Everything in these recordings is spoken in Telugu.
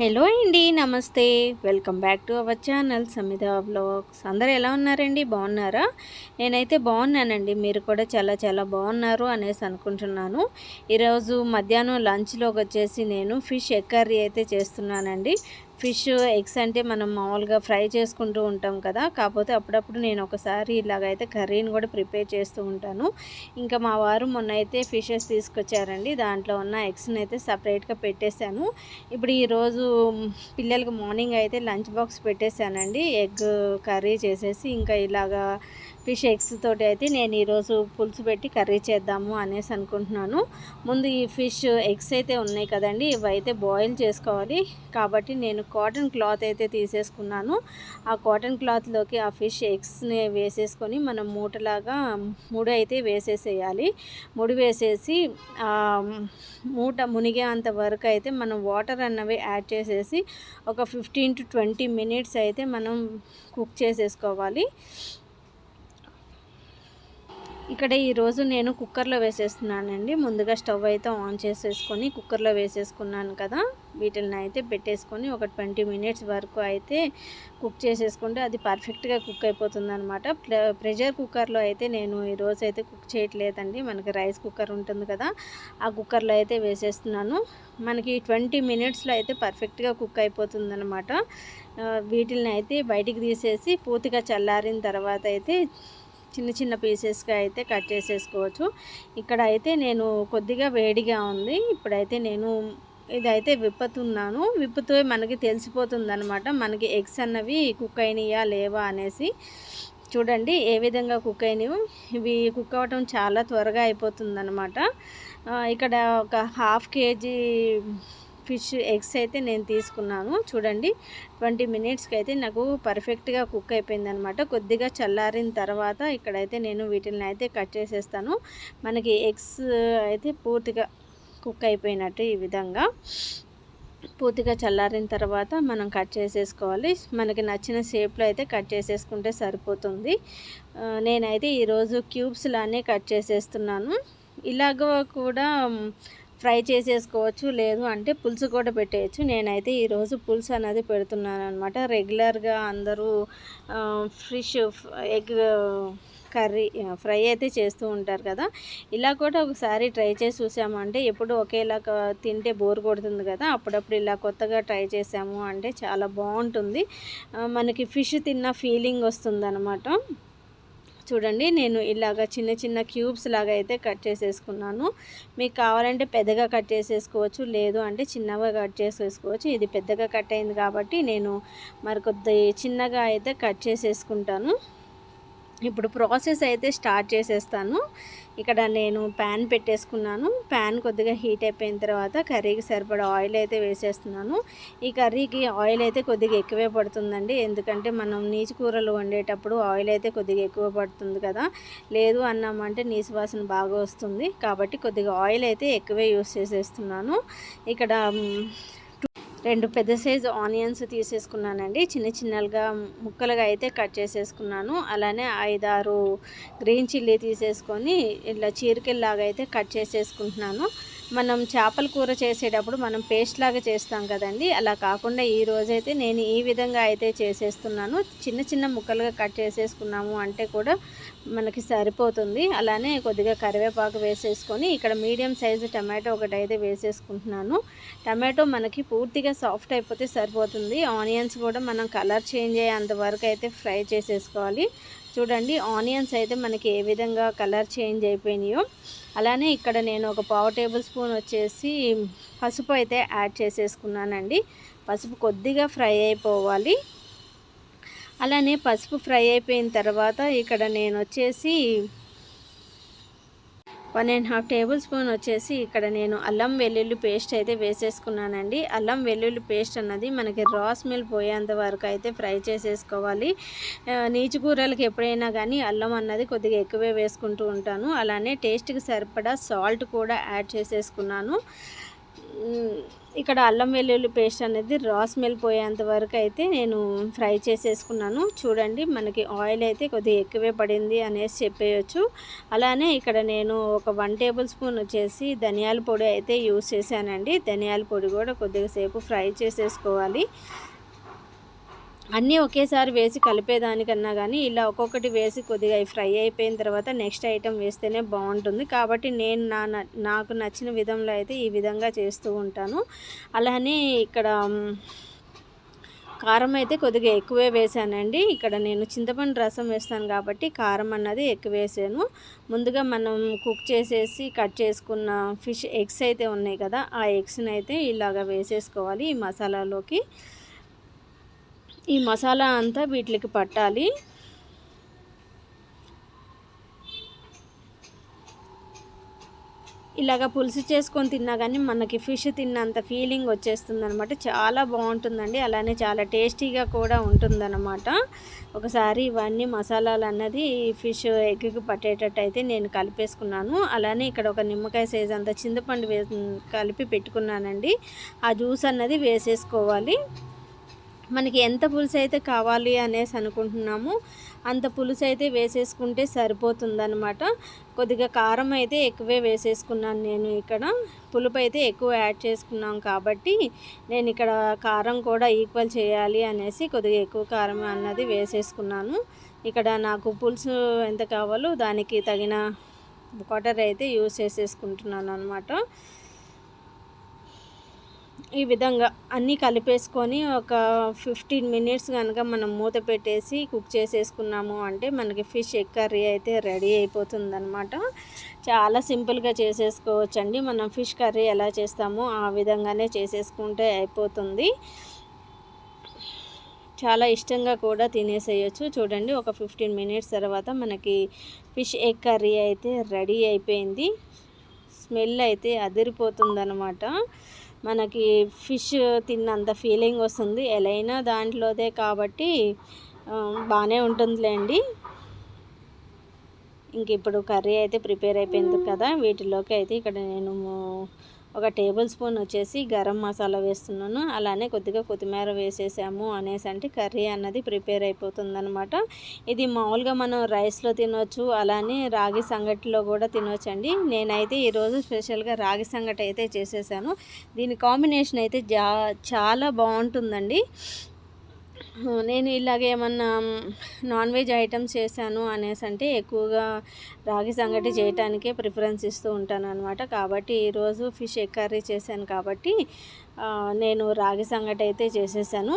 హలో అండి నమస్తే. Welcome back to our channel Samitha blogs అందరు ఎలా ఉన్నారండి? బాగున్నారా? నేనైతే బాగున్నానండి. మీరు కూడా చాలా చాలా బాగున్నారు అనేసి అనుకుంటున్నాను. ఈరోజు మధ్యాహ్నం లంచ్లోకి వచ్చేసి నేను ఫిష్ ఎగ్ కర్రీ అయితే చేస్తున్నానండి. ఫిష్ ఎగ్స్ అంటే మనం మామూలుగా ఫ్రై చేసుకుంటూ ఉంటాం కదా. కాకపోతే అప్పుడప్పుడు నేను ఒకసారి ఇలాగైతే కర్రీని కూడా ప్రిపేర్ చేస్తూ ఉంటాను. ఇంకా మా వారు మొన్న అయితే ఫిషెస్ తీసుకొచ్చారండి. దాంట్లో ఉన్న ఎగ్స్ని అయితే సపరేట్గా పెట్టేశాను. ఇప్పుడు ఈరోజు పిల్లలకి మార్నింగ్ అయితే లంచ్ బాక్స్ పెట్టేశానండి. ఎగ్ కర్రీ చేసేసి ఇంకా ఇలాగా ఫిష్ ఎగ్స్ తోటి అయితే నేను ఈరోజు పులుసు పెట్టి కర్రీ చేద్దాము అనేసి అనుకుంటున్నాను. ముందు ఈ ఫిష్ ఎగ్స్ అయితే ఉన్నాయి కదండి. ఇవైతే బాయిల్ చేసుకోవాలి. కాబట్టి నేను కాటన్ క్లాత్ అయితే తీసేసుకున్నాను. ఆ కాటన్ క్లాత్లోకి ఆ ఫిష్ ఎగ్స్ని వేసేసుకొని మనం మూటలాగా ముడి అయితే వేసేసేయాలి. ముడి వేసేసి మూట మునిగేంత వరకు అయితే మనం వాటర్ అన్నవి యాడ్ చేసేసి ఒక ఫిఫ్టీన్ టు ట్వంటీ మినిట్స్ అయితే మనం కుక్ చేసేసుకోవాలి. ఇక్కడ ఈరోజు నేను కుక్కర్లో వేసేస్తున్నానండి. ముందుగా స్టవ్ అయితే ఆన్ చేసేసుకొని కుక్కర్లో వేసేసుకున్నాను కదా. వీటిని అయితే పెట్టేసుకొని ఒక ట్వంటీ మినిట్స్ వరకు అయితే కుక్ చేసేసుకుంటే అది పర్ఫెక్ట్గా కుక్ అయిపోతుంది అనమాట ప్రెషర్ కుక్కర్లో అయితే నేను ఈరోజు అయితే కుక్ చేయట్లేదండి. మనకి రైస్ కుక్కర్ ఉంటుంది కదా ఆ కుక్కర్లో అయితే వేసేస్తున్నాను. మనకి ట్వంటీ మినిట్స్లో అయితే పర్ఫెక్ట్గా కుక్ అయిపోతుంది అనమాట వీటిని అయితే బయటికి తీసేసి పూర్తిగా చల్లారిన తర్వాత అయితే చిన్న చిన్న పీసెస్గా అయితే కట్ చేసేసుకోవచ్చు. ఇక్కడ అయితే నేను కొద్దిగా వేడిగా ఉంది. ఇప్పుడైతే నేను ఇదైతే విప్పుతున్నాను. విప్పుతూ మనకి తెలిసిపోతుంది అనమాట మనకి ఎగ్స్ అన్నవి కుక్ అయినాయా లేవా అనేసి. చూడండి ఏ విధంగా కుక్ అయినవి ఇవి కుక్ అవ్వటం చాలా త్వరగా అయిపోతుంది అనమాట ఇక్కడ ఒక హాఫ్ కేజీ ఫిష్ ఎగ్స్ అయితే నేను తీసుకున్నాను. చూడండి ట్వంటీ మినిట్స్కి అయితే నాకు పర్ఫెక్ట్గా కుక్ అయిపోయింది అనమాట కొద్దిగా చల్లారిన తర్వాత ఇక్కడైతే నేను వీటిని అయితే కట్ చేసేస్తాను. మనకి ఎగ్స్ అయితే పూర్తిగా కుక్ అయిపోయినట్టు ఈ విధంగా. పూర్తిగా చల్లారిన తర్వాత మనం కట్ చేసేసుకోవాలి. మనకి నచ్చిన షేప్లో అయితే కట్ చేసేసుకుంటే సరిపోతుంది. నేనైతే ఈరోజు క్యూబ్స్ లానే కట్ చేసేస్తున్నాను. ఇలాగ కూడా ఫ్రై చేసేసుకోవచ్చు లేదు అంటే పులుసు కూడా పెట్టేయచ్చు. నేనైతే ఈరోజు పులుసు అనేది పెడుతున్నాను అనమాట రెగ్యులర్గా అందరూ ఫిష్ ఎగ్ కర్రీ ఫ్రై అయితే చేస్తూ ఉంటారు కదా. ఇలా కూడా ఒకసారి ట్రై చేసి చూసామంటే ఎప్పుడు ఒకేలా తింటే బోర్ కొడుతుంది కదా. అప్పుడప్పుడు ఇలా కొత్తగా ట్రై చేసాము అంటే చాలా బాగుంటుంది. మనకి ఫిష్ తిన్న ఫీలింగ్ వస్తుంది చూడండి నేను ఇలాగ చిన్న చిన్న క్యూబ్స్ లాగా అయితే కట్ చేసేసుకున్నాను. మీకు కావాలంటే పెద్దగా కట్ చేసేసుకోవచ్చు లేదు అంటే చిన్నగా కట్ చేసేసుకోవచ్చు. ఇది పెద్దగా కట్ అయింది కాబట్టి నేను మరి కొద్ది చిన్నగా అయితే కట్ చేసేసుకుంటాను. ఇప్పుడు ప్రాసెస్ అయితే స్టార్ట్ చేసేస్తాను. ఇక్కడ నేను ప్యాన్ పెట్టేసుకున్నాను. ప్యాన్ కొద్దిగా హీట్ అయిపోయిన తర్వాత కర్రీకి సరిపడా ఆయిల్ అయితే వేసేస్తున్నాను. ఈ కర్రీకి ఆయిల్ అయితే కొద్దిగా ఎక్కువే పడుతుందండి. ఎందుకంటే మనం నీచు కూరలు వండేటప్పుడు ఆయిల్ అయితే కొద్దిగా ఎక్కువ పడుతుంది కదా. లేదు అన్నామంటే నీసు వాసన బాగా వస్తుంది. కాబట్టి కొద్దిగా ఆయిల్ అయితే ఎక్కువే యూస్ చేసేస్తున్నాను. ఇక్కడ రెండు పెద్ద సైజు ఆనియన్స్ తీసేసుకున్నానండి. చిన్న చిన్నలుగా ముక్కలుగా అయితే కట్ చేసేసుకున్నాను. అలానే ఐదారు గ్రీన్ చిల్లీ తీసేసుకొని ఇట్లా చీరికల్లాగా అయితే కట్ చేసేసుకుంటున్నాను. మనం చేపల కూర చేసేటప్పుడు మనం పేస్ట్ లాగా చేస్తాం కదండి. అలా కాకుండా ఈ రోజైతే నేను ఈ విధంగా అయితే చేసేస్తున్నాను. చిన్న చిన్న ముక్కలుగా కట్ చేసేసుకున్నాము అంటే కూడా మనకి సరిపోతుంది. అలానే కొద్దిగా కరివేపాకు వేసేసుకొని ఇక్కడ మీడియం సైజు టమాటో ఒకటి అయితే వేసేసుకుంటున్నాను. టమాటో మనకి పూర్తిగా సాఫ్ట్ అయిపోతే సరిపోతుంది. ఆనియన్స్ కూడా మనం కలర్ చేంజ్ అయ్యేంత వరకు అయితే ఫ్రై చేసేసుకోవాలి. చూడండి ఆనియన్స్ అయితే మనకి ఏ విధంగా కలర్ చేంజ్ అయిపోయినాయో. అలానే ఇక్కడ నేను ఒక పావు టేబుల్ స్పూన్ వచ్చేసి పసుపు అయితే యాడ్ చేసేసుకున్నానండి. పసుపు కొద్దిగా ఫ్రై అయిపోవాలి. అలానే పసుపు ఫ్రై అయిపోయిన తర్వాత ఇక్కడ నేను వచ్చేసి one and half tablespoon వచ్చేసి ఇక్కడ నేను అల్లం వెల్లుల్లి పేస్ట్ అయితే వేసేసుకున్నానండి. అల్లం వెల్లుల్లి పేస్ట్ అన్నది మనకి రా స్మెల్ పోయేంత వరకు అయితే ఫ్రై చేసేసుకోవాలి. నీచు కూరలకు ఎప్పుడైనా కానీ అల్లం అన్నది కొద్దిగా ఎక్కువే వేసుకుంటూ ఉంటాను. అలానే టేస్ట్కి సరిపడా సాల్ట్ కూడా యాడ్ చేసేసుకున్నాను. ఇక్కడ అల్లం వెల్లుల్లి పేస్ట్ అనేది రా స్మెల్ పోయేంత వరకు అయితే నేను ఫ్రై చేసేసుకున్నాను. చూడండి మనకి ఆయిల్ అయితే కొద్దిగా ఎక్కువే పడింది అనేసి చెప్పేయచ్చు. అలానే ఇక్కడ నేను ఒక వన్ టేబుల్ స్పూన్ వచ్చేసి ధనియాల పొడి అయితే యూస్ చేశానండి. ధనియాల పొడి కూడా కొద్దిగా సేపు ఫ్రై చేసేసుకోవాలి. అన్నీ ఒకేసారి వేసి కలిపేదానికన్నా కానీ ఇలా ఒక్కొక్కటి వేసి కొద్దిగా ఫ్రై అయిపోయిన తర్వాత నెక్స్ట్ ఐటెం వేస్తేనే బాగుంటుంది. కాబట్టి నేను నా నాకు నచ్చిన విధంలో అయితే ఈ విధంగా చేస్తూ ఉంటాను. అలానే ఇక్కడ కారం అయితే కొద్దిగా ఎక్కువే వేసానండి. ఇక్కడ నేను చింతపండు రసం వేస్తాను కాబట్టి కారం అన్నది ఎక్కువ వేసాను. ముందుగా మనం కుక్ చేసేసి కట్ చేసుకున్న ఫిష్ ఎగ్స్ అయితే ఉన్నాయి కదా ఆ ఎగ్స్ని అయితే ఇలాగ వేసేసుకోవాలి ఈ మసాలాలోకి. ఈ మసాలా అంతా వీటికి పట్టాలి. ఇలాగ పులుసు చేసుకొని తిన్నా కానీ మనకి ఫిష్ తిన్నంత ఫీలింగ్ వచ్చేస్తుంది అనమాట చాలా బాగుంటుందండి. అలానే చాలా టేస్టీగా కూడా ఉంటుందన్నమాట. ఒకసారి ఇవన్నీ మసాలాలు అన్నది ఫిష్ ఎగ్కి పట్టేటట్టు అయితే నేను కలిపేసుకున్నాను. అలానే ఇక్కడ ఒక నిమ్మకాయ సైజ్ అంత చింతపండు వే కలిపి పెట్టుకున్నానండి. ఆ జ్యూస్ అన్నది వేసేసుకోవాలి. మనకి ఎంత పులుసు అయితే కావాలి అనేసి అనుకుంటున్నాము అంత పులుసు అయితే వేసేసుకుంటే సరిపోతుందనమాట కొద్దిగా కారం అయితే ఎక్కువే వేసేసుకున్నాను నేను ఇక్కడ. పులుపు అయితే ఎక్కువ యాడ్ చేసుకున్నాం కాబట్టి నేను ఇక్కడ కారం కూడా ఈక్వల్ చేయాలి అనేసి కొద్దిగా ఎక్కువ కారం అన్నది వేసేసుకున్నాను. ఇక్కడ నాకు పులుసు ఎంత కావాలో దానికి తగిన క్వార్టర్ అయితే యూస్ చేసేసుకుంటున్నాను అనమాట ఈ విధంగా అన్నీ కలిపేసుకొని ఒక ఫిఫ్టీన్ మినిట్స్ కనుక మనం మూత పెట్టేసి కుక్ చేసేసుకున్నాము అంటే మనకి ఫిష్ ఎగ్ కర్రీ అయితే రెడీ అయిపోతుందనమాట చాలా సింపుల్గా చేసేసుకోవచ్చండి. మనం ఫిష్ కర్రీ ఎలా చేస్తామో ఆ విధంగానే చేసేసుకుంటే అయిపోతుంది. చాలా ఇష్టంగా కూడా తినేసేయచ్చు. చూడండి ఒక ఫిఫ్టీన్ మినిట్స్ తర్వాత మనకి ఫిష్ ఎగ్ కర్రీ అయితే రెడీ అయిపోయింది. స్మెల్ అయితే అదిరిపోతుందనమాట మనకి ఫిష్ తిన్నంత ఫీలింగ్ వస్తుంది. ఎలైనా దాంట్లోదే కాబట్టి బాగానే ఉంటుందిలేండి. ఇంక ఇప్పుడు కర్రీ అయితే ప్రిపేర్ అయిపోయింది కదా వీటిలోకి అయితే ఇక్కడ నేను ఒక టేబుల్ స్పూన్ వచ్చేసి గరం మసాలా వేస్తున్నాను. అలానే కొద్దిగా కొత్తిమీర వేసేసాము అనేసి అంటే కర్రీ అన్నది ప్రిపేర్ అయిపోతుందనమాట ఇది మామూలుగా మనం రైస్లో తినవచ్చు అలానే రాగి సంగటిలో కూడా తినొచ్చండి. నేనైతే ఈరోజు స్పెషల్గా రాగి సంగటి అయితే చేసేసాను. దీని కాంబినేషన్ అయితే చాలా బాగుంటుందండి. నేను ఇలాగే ఏమన్నా నాన్ వెజ్ ఐటమ్స్ చేశాను అనేసి అంటే ఎక్కువగా రాగి సంగటి చేయటానికే ప్రిఫరెన్స్ ఇస్తూ ఉంటాను అనమాట కాబట్టి ఈరోజు ఫిష్ ఎగ్ కర్రీ చేశాను కాబట్టి నేను రాగి సంగటి అయితే చేసేసాను.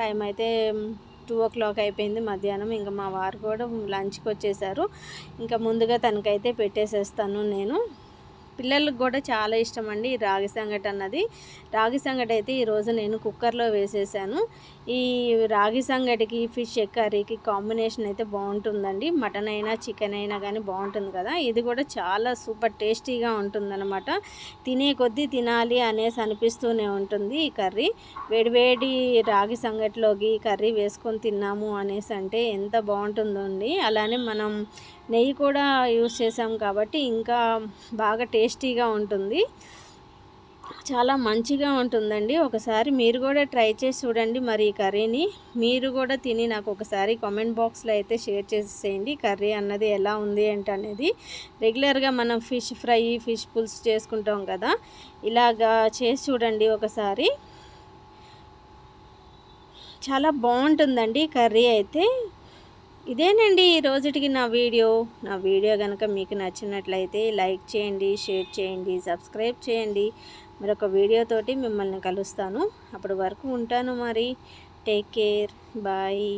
టైం అయితే టూ ఓ క్లాక్ అయిపోయింది మధ్యాహ్నం. ఇంకా మా వారు కూడా లంచ్కి వచ్చేసారు. ఇంకా ముందుగా తనకైతే పెట్టేసేస్తాను నేను. పిల్లలకు కూడా చాలా ఇష్టం అండి ఈ రాగి సంగటి అన్నది. రాగి సంగటి అయితే ఈరోజు నేను కుక్కర్లో వేసేసాను. ఈ రాగి సంగటికి ఫిష్ కర్రీకి కాంబినేషన్ అయితే బాగుంటుందండి. మటన్ అయినా చికెన్ అయినా కానీ బాగుంటుంది కదా. ఇది కూడా చాలా సూపర్ టేస్టీగా ఉంటుందన్నమాట. తినే కొద్దీ తినాలి అనేసి అనిపిస్తూనే ఉంటుంది ఈ కర్రీ. వేడివేడి రాగి సంగటిలోకి కర్రీ వేసుకొని తిన్నాము అనేసి అంటే ఎంత బాగుంటుందో అండి. అలానే మనం నెయ్యి కూడా యూస్ చేసాం కాబట్టి ఇంకా బాగా టేస్ట్ టేస్టీగా ఉంటుంది. చాలా మంచిగా ఉంటుందండి. ఒకసారి మీరు కూడా ట్రై చేసి చూడండి మరి ఈ కర్రీని. మీరు కూడా తిని నాకు ఒకసారి కామెంట్ బాక్స్లో అయితే షేర్ చేసేయండి. కర్రీ అన్నది ఎలా ఉంది ఏంటనేది రెగ్యులర్గా మనం ఫిష్ ఫ్రై ఫిష్ పుల్స్ చేసుకుంటాం కదా. ఇలాగా చేసి చూడండి ఒకసారి. చాలా బాగుంటుందండి కర్రీ అయితే. ఇదేనండి ఈ రోజుటికి నా వీడియో. నా వీడియో కనుక మీకు నచ్చినట్లయితే లైక్ చేయండి షేర్ చేయండి సబ్స్క్రైబ్ చేయండి. మరొక వీడియోతోటి మిమ్మల్ని కలుస్తాను. అప్పటి వరకు ఉంటాను మరి. Take care. బాయ్.